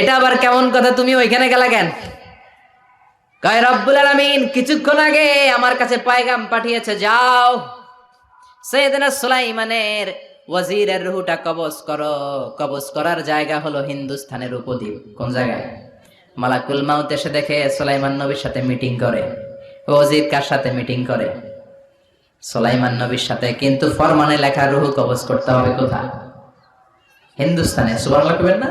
এটা আবার কেমন কথা? তুমি ওইখানে গেলা কেন? কয়, রব্বুল আলামিন, কিছুক্ষণ আগে আমার কাছে পায়গাম পাঠিয়েছে, যাও। সৈয়দনা সুলাইমানের ওয়াজিরের রুহুটা কবজ করো। কবজ করার জায়গা হলো উপদ্বীপ। কোন জায়গায়? মালাকুল মাউত এসে দেখে সুলাইমান নবীর সাথে মিটিং করে। ওয়াজির কার সাথে মিটিং করে? সুলাইমান নবীর সাথে। কিন্তু ফরমানে লেখা রুহু কবজ করতে হবে কোথায়? হিন্দুস্তানে সুবহানাল্লাহ কবেন না?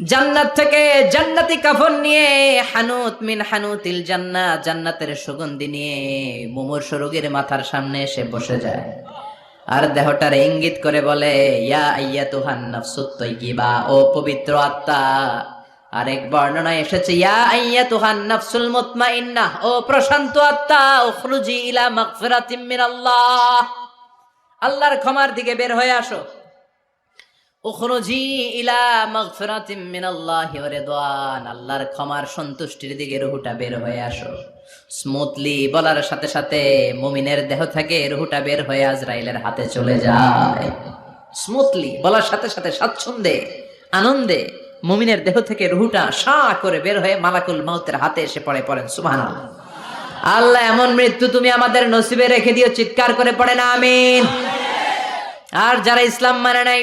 জান্নাত থেকে জান্নাতি কাফন নিয়ে হানুত মিন হানুতিল জান্নাত, জান্নাতের সুগন্ধি নিয়ে মুমূর্ষ রোগীর মাথার সামনে এসে বসে যায়। আর দেহটার ইঙ্গিত করে বলে, ইয়া আইয়া তুহান নাফসুত তৈকিবা ও পবিত্র আত্মা। আরেক বর্ণনায় এসেছে, ইয়া আইয়া তুহান নাফসুল মুতমাইন্নাহ ও প্রশান্ত আত্মা, উখরুজি ইলা মাগফিরাতিম মিনাল্লাহ। আল্লাহর ক্ষমার দিকে বের হয়ে আসো। উখরুজি ইলা মাগফিরাতিম মিনাল্লাহি ওয়া রিদওয়ান। আল্লাহর ক্ষমার সন্তুষ্টির দিকে রুহুটা বের হয়ে আসো। স্মুথলি বলার সাথে সাথে মুমিনের দেহ থেকে রুহুটা বের হয়ে আজরাইলের হাতে চলে যায়। স্মুথলি বলার সাথে সাথে স্বাচ্ছন্দ্যে, আনন্দে মুমিনের দেহ থেকে রুহুটা সা করে বের হয়ে মালাকুল মাউতের হাতে এসে পড়ে, পড়েন, সুবহানাল্লাহ। আল্লাহ, এমন মৃত্যু তুমি আমাদের নসিবে রেখে দিও, চিৎকার করে পড়ে না, আমিন। আর যারা ইসলাম মানে নাই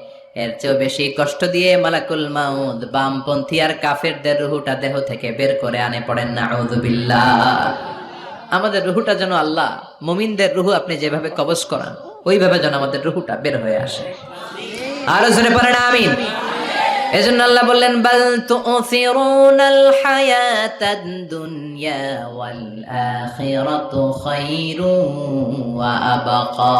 এর চেয়েও বেশি কষ্ট দিয়ে মালাকুল মাউদ বামপন্থী আর কাফেরদের রুহুটা দেহ থেকে বের করে আনে পড়েন না আমাদের রুহুটা যেন আল্লাহ, মুমিনদের রুহু আপনি যেভাবে কবজ করান, ওইভাবে যেন আমাদের রুহুটা বের হয়ে আসে। আরও জোরে পড়েন, আমিন। এজন্য আল্লাহ বললেন, বাল তুসিরুনাল হায়াতাদ দুনিয়া ওয়াল আখিরাতু খায়রুন ওয়া আবাকা।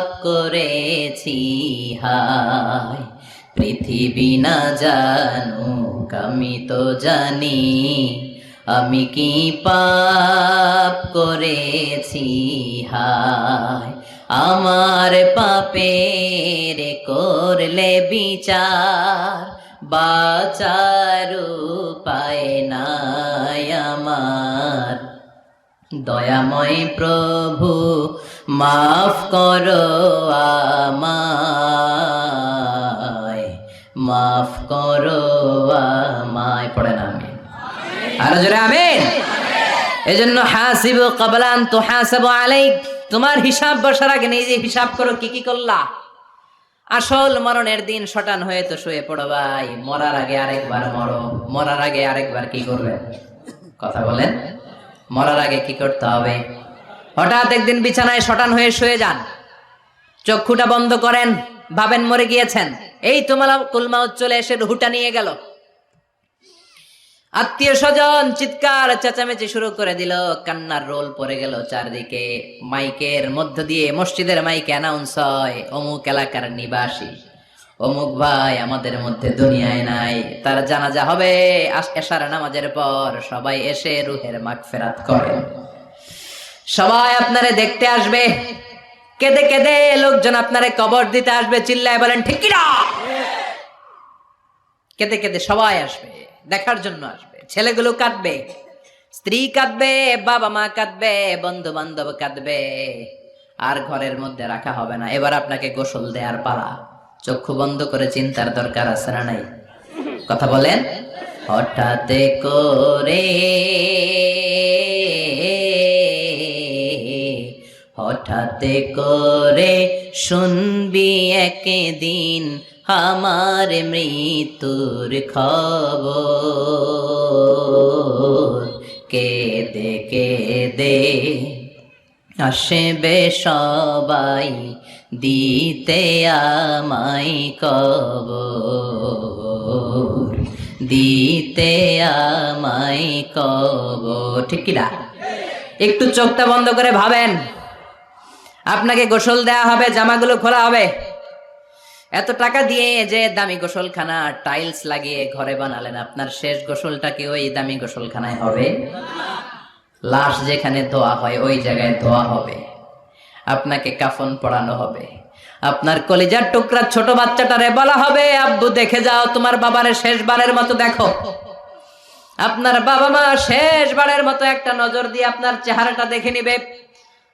পাপ করেছি, হায়। পৃথিবী না জানুক, আমি তো জানি। আমি কি পাপ করেছি, হায়। আমার পাপের করলে বিচার, বাচার পায় নাই আমার। দয়াময় প্রভু মাফ করো আমায়, মাফ করো আমায়। পড়ে না আমি আরও জোরে আমিন। এজন্য হাসিব কবলান তো হাসাবু আলাইক। তোমার হিসাব বসার আগে নিজে হিসাব করো কি কি করলা। আসল মরণের দিন শটান হয়ে তো শুয়ে পড়ো ভাই। মরার আগে আরেকবার মরো। মরার আগে আরেকবার কি করবে? কথা বলেন। মরার আগে কি করতে হবে? হঠাৎ একদিন বিছানায় শটান হয়ে শুয়ে যান। চক্ষুটা বন্ধ করেন, ভাবেন মরে গিয়েছেন। এই তোমার কুলমাউত চলে এসে রুহুটা নিয়ে গেল। আত্মীয় স্বজন চিৎকার, চেঁচামেচি শুরু করে দিল। কান্নার রোল পড়ে গেল চারদিকে। মাইকের মধ্য দিয়ে মসজিদের মাইকে অ্যানাউন্স হয়, অমুক এলাকার নিবাসী। অমুক ভাই আমাদের মধ্যে দুনিয়ায় নাই, তার জানাজা হবে এশার নামাজের পর। সবাই এসে রুহের মাগ ফেরাত করে সবাই আপনারে দেখতে আসবে। কেঁদে কেঁদে লোকজন আপনারে কবর দিতে আসবে, চিল্লায় বলেন, ঠিক কেঁদে কেঁদে সবাই আসবে, দেখার জন্য আসবে। ছেলেগুলো কাঁদবে, স্ত্রী কাঁদবে, বাবা মা কাঁদবে বন্ধু বান্ধব কাঁদবে। আর ঘরের মধ্যে রাখা হবে না। এবার আপনাকে গোসল দেওয়ার পালা। চক্ষু বন্ধ করে চিন্তার দরকার আছে না নাই? কথা বলেন? হঠাৎ করে হঠাৎ করে শুনবি একদিন আমার মৃত্যুর খবর। কেদে কেদে আসবে সবাই দিতে আমায় কবর। দিতে আমায় কবর। ঠিক কিনা একটু চোখটা বন্ধ করে ভাবেন। আপনাকে গোসল দেয়া হবে, জামাগুলো খোলা হবে। এত টাকা দিয়ে যে দামি গোসলখানা টাইলস লাগিয়ে ঘরে বানালেন, আপনার শেষ গোসলটা কি ওই দামি গোসলখানায় হবে? লাশ যেখানে ধোয়া হয়, ওই জায়গায় ধোয়া হবে। আপনাকে কাফন পড়ানো হবে। আপনার কলিজার টুকরা ছোট বাচ্চাটারে বলা হবে, আব্বু, দেখে যাও, তোমার বাবারে শেষবারের মতো দেখো। আপনার বাবা মা শেষবারের মতো একটা নজর দিয়ে আপনার চেহারাটা দেখে নিবে।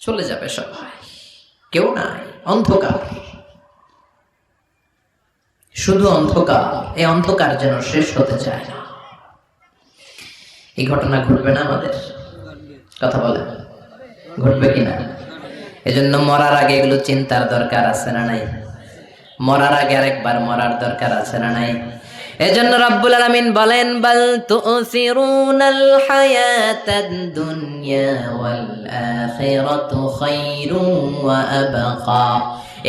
চলে যাবে সবাই। কেউ নাই, অন্ধকার। শুধু অন্ধকার, এই অন্ধকার যেন শেষ হতে চায় না। এই ঘটনা ঘটবে না আমাদের। কথা বলে ঘটবে কিনা এজন্য মরার আগে এগুলো চিন্তার দরকার আছে না নাই? মরার আগে আরেকবার মরার দরকার আছে না নাই? এজন্য রব্বুল আলামিন বলেন, বাল তুসিরুনাল হায়াতাদ দুনিয়া ওয়াল আখিরাতু খায়রুন ওয়া আবকা।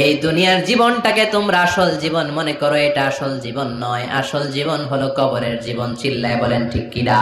এই দুনিয়ার জীবনটাকে তোমরা আসল জীবন মনে করো, এটা আসল জীবন নয়। আসল জীবন হলো কবরের জীবন, চিল্লায় বলেন ঠিক কিনা?